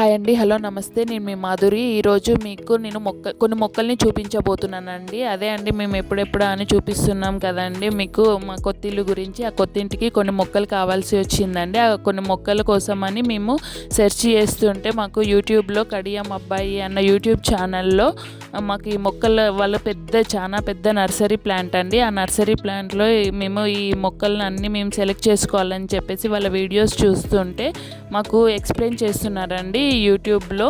Hi అండి. Hello నమస్తే. నేను మీ మాధురి. ఈరోజు మీకు నేను మొక్క కొన్ని మొక్కల్ని చూపించబోతున్నానండి. అదే అండి మేము ఎప్పుడెప్పుడు అని చూపిస్తున్నాం కదండి. మీకు మా కొత్తిల్లు గురించి ఆ కొత్తింటికి కొన్ని మొక్కలు కావాల్సి వచ్చిందండి. ఆ కొన్ని మొక్కల కోసమని మేము సెర్చ్ చేస్తుంటే మాకు యూట్యూబ్లో కడియం అబ్బాయి అన్న యూట్యూబ్ ఛానల్లో మాకు ఈ మొక్కల వాళ్ళ పెద్ద చాలా పెద్ద నర్సరీ ప్లాంట్ అండి. ఆ నర్సరీ ప్లాంట్లో మేము ఈ మొక్కలను అన్ని మేము సెలెక్ట్ చేసుకోవాలని చెప్పేసి వాళ్ళ వీడియోస్ చూస్తుంటే మాకు ఎక్స్ప్లెయిన్ చేస్తున్నారండి. యూట్యూబ్లో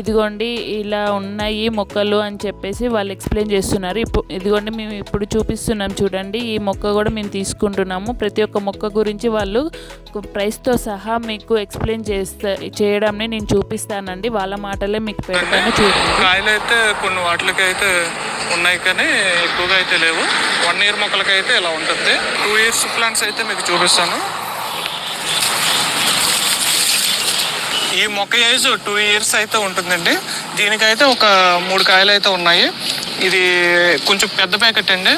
ఇదిగోండి ఇలా ఉన్నాయి మొక్కలు అని చెప్పేసి వాళ్ళు ఎక్స్ప్లెయిన్ చేస్తున్నారు. ఇప్పుడు ఇదిగోండి మేము ఇప్పుడు చూపిస్తున్నాం చూడండి. ఈ మొక్క కూడా మేము తీసుకుంటున్నాము. ప్రతి ఒక్క మొక్క గురించి వాళ్ళు ప్రైస్తో సహా మీకు ఎక్స్ప్లెయిన్ చేస్తా చేయడాన్ని నేను చూపిస్తానండి. వాళ్ళ మాటలే మీకు పెడతాను చూడండి. కాయలు అయితే కొన్ని వాటికి అయితే ఉన్నాయి కానీ ఎక్కువగా అయితే లేవు. వన్ ఇయర్ మొక్కలకి అయితే ఇలా ఉంటుంది. టూ ఇయర్స్ ప్లాంట్స్ అయితే మీకు చూపిస్తాను. ఈ మొక్క ఏజ్ టూ ఇయర్స్ అయితే ఉంటుందండి. దీనికైతే ఒక మూడు కాయలు అయితే ఉన్నాయి. ఇది కొంచెం పెద్ద ప్యాకెట్ అండి.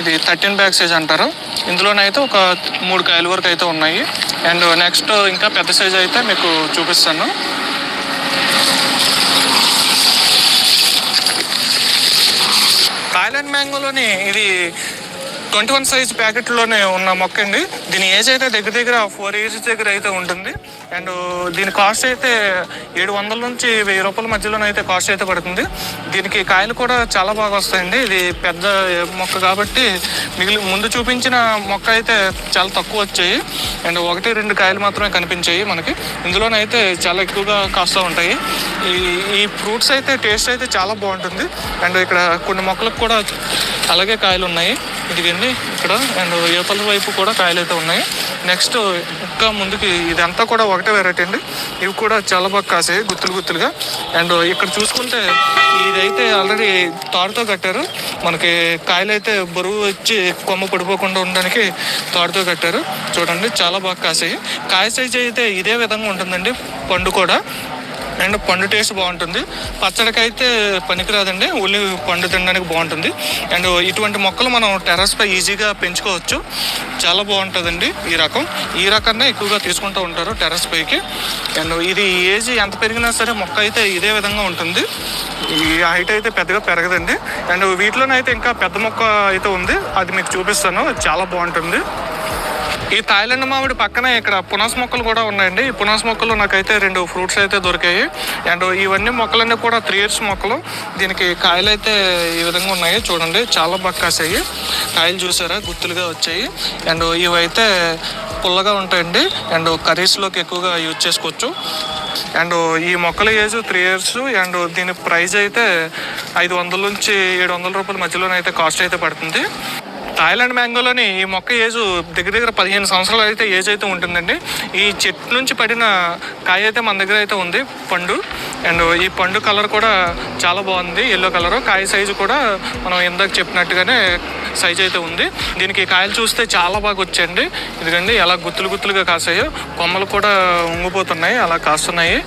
ఇది థర్టీన్ బ్యాగ్ సైజ్ అంటారు. ఇందులోనైతే ఒక మూడు కాయల వరకు అయితే ఉన్నాయి. అండ్ నెక్స్ట్ ఇంకా పెద్ద సైజ్ అయితే మీకు చూపిస్తాను. థాయిలాండ్ మ్యాంగోలోని ఇది ట్వంటీ వన్ సైజ్ ప్యాకెట్లోనే ఉన్న మొక్క అండి దీని ఏజ్ అయితే దగ్గర దగ్గర ఫోర్ ఇయర్స్ దగ్గర అయితే ఉంటుంది. అండ్ దీని కాస్ట్ అయితే ఏడు వందల నుంచి వెయ్యి రూపాయల మధ్యలోనే అయితే కాస్ట్ అయితే పడుతుంది. దీనికి కాయలు కూడా చాలా బాగా వస్తాయండి. ఇది పెద్ద మొక్క కాబట్టి మిగిలి ముందు చూపించిన మొక్క అయితే చాలా తక్కువ వచ్చాయి. అండ్ ఒకటి రెండు కాయలు మాత్రమే కనిపించాయి మనకి. ఇందులోనైతే చాలా ఎక్కువగా కాస్తూ ఉంటాయి. ఈ ఈ ఫ్రూట్స్ అయితే టేస్ట్ అయితే చాలా బాగుంటుంది. అండ్ ఇక్కడ కొన్ని మొక్కలకు కూడా అలాగే కాయలు ఉన్నాయి. ఇదిగండి ఇక్కడ అండ్ ఏపల వైపు కూడా కాయలు అయితే ఉన్నాయి. నెక్స్ట్ ఇంకా ముందుకి ఇదంతా కూడా ఒకటే వెరైటీ అండి. ఇవి కూడా చాలా బాగా కాసాయి గుత్తులు గుత్తులుగా. అండ్ ఇక్కడ చూసుకుంటే ఇదైతే ఆల్రెడీ తాడుతో కట్టారు. మనకి కాయలు అయితే బరువు వచ్చి కొమ్మ పడిపోకుండా ఉండడానికి తాడుతో కట్టారు. చూడండి చాలా బాగా కాసాయి. కాయ సైజ్ అయితే ఇదే విధంగా ఉంటుందండి పండు కూడా. అండ్ పండు టేస్ట్ బాగుంటుంది. పచ్చడికి అయితే పనికిరాదండి. ఓన్లీ పండు తినడానికి బాగుంటుంది. అండ్ ఇటువంటి మొక్కలు మనం టెర్రస్ పై ఈజీగా పెంచుకోవచ్చు. చాలా బాగుంటుందండి ఈ రకం. ఈ రకాన్ని ఎక్కువగా తీసుకుంటూ ఉంటారు టెర్రస్ పైకి. అండ్ ఇది ఏజ్ ఎంత పెరిగినా సరే మొక్క అయితే ఇదే విధంగా ఉంటుంది. ఈ హైట్ అయితే పెద్దగా పెరగదండి. అండ్ వీటిలోనైతే ఇంకా పెద్ద మొక్క అయితే ఉంది. అది మీకు చూపిస్తాను. చాలా బాగుంటుంది. ఈ థాయిలాండ్ మామిడి పక్కనే ఇక్కడ పునాస్ మొక్కలు కూడా ఉన్నాయండి. ఈ పునాస్ మొక్కలు నాకైతే రెండు ఫ్రూట్స్ అయితే దొరికాయి. అండ్ ఇవన్నీ మొక్కలన్నీ కూడా త్రీ ఇయర్స్ మొక్కలు. దీనికి కాయలు అయితే ఈ విధంగా ఉన్నాయి. చూడండి చాలా బాగా కాసాయి కాయలు చూసారా? గుత్తులుగా వచ్చాయి. అండ్ ఇవైతే పుల్లగా ఉంటాయండి. అండ్ కర్రీస్లోకి ఎక్కువగా యూజ్ చేసుకోవచ్చు. అండ్ ఈ మొక్కల ఏజ్ త్రీ ఇయర్స్. అండ్ దీని ప్రైస్ అయితే ఐదు వందల నుంచి ఏడు వందల రూపాయల మధ్యలోనైతే కాస్ట్ అయితే పడుతుంది. థాయిలాండ్ మ్యాంగోలోని ఈ మొక్క ఏజు దగ్గర దగ్గర పదిహేను సంవత్సరాలు అయితే ఏజ్ అయితే ఉంటుందండి. ఈ చెట్టు నుంచి పడిన కాయ అయితే మన దగ్గర అయితే ఉంది పండు. అండ్ ఈ పండు కలర్ కూడా చాలా బాగుంది ఎల్లో కలర్ కాయ సైజు కూడా మనం ఇందాక చెప్పినట్టుగానే సైజ్ అయితే ఉంది. దీనికి కాయలు చూస్తే చాలా బాగా వచ్చాయండి. ఇదిగండి ఎలా గుత్తులు గుత్తులుగా కాసాయో. కొమ్మలు కూడా ఉంగిపోతున్నాయి అలా కాస్తున్నాయి.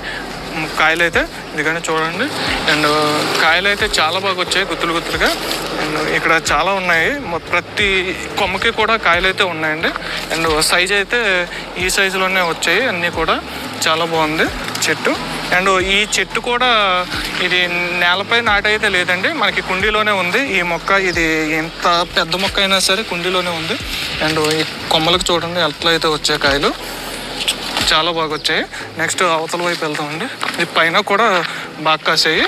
కాయలు అయితే ఇదిగండి చూడండి. అండ్ కాయలు అయితే చాలా బాగా వచ్చాయి గుత్తులు గుత్తులుగా. అండ్ ఇక్కడ చాలా ఉన్నాయి. ప్రతి కొమ్మకి కూడా కాయలు అయితే ఉన్నాయండి. అండ్ సైజ్ అయితే ఈ సైజులోనే వచ్చాయి. అన్నీ కూడా చాలా బాగుంది చెట్టు. అండ్ ఈ చెట్టు కూడా ఇది నేలపై నాటైతే లేదండి. మనకి కుండీలోనే ఉంది. ఈ మొక్క ఇది ఎంత పెద్ద మొక్క అయినా సరే కుండీలోనే ఉంది. అండ్ ఈ కొమ్మలకు చూడండి ఎట్లా అయితే వచ్చాయి కాయలు. చాలా బాగా వచ్చాయి. నెక్స్ట్ అవతల వైపు వెళ్తామండి. ఇది పైన కూడా బాగా కాసాయి.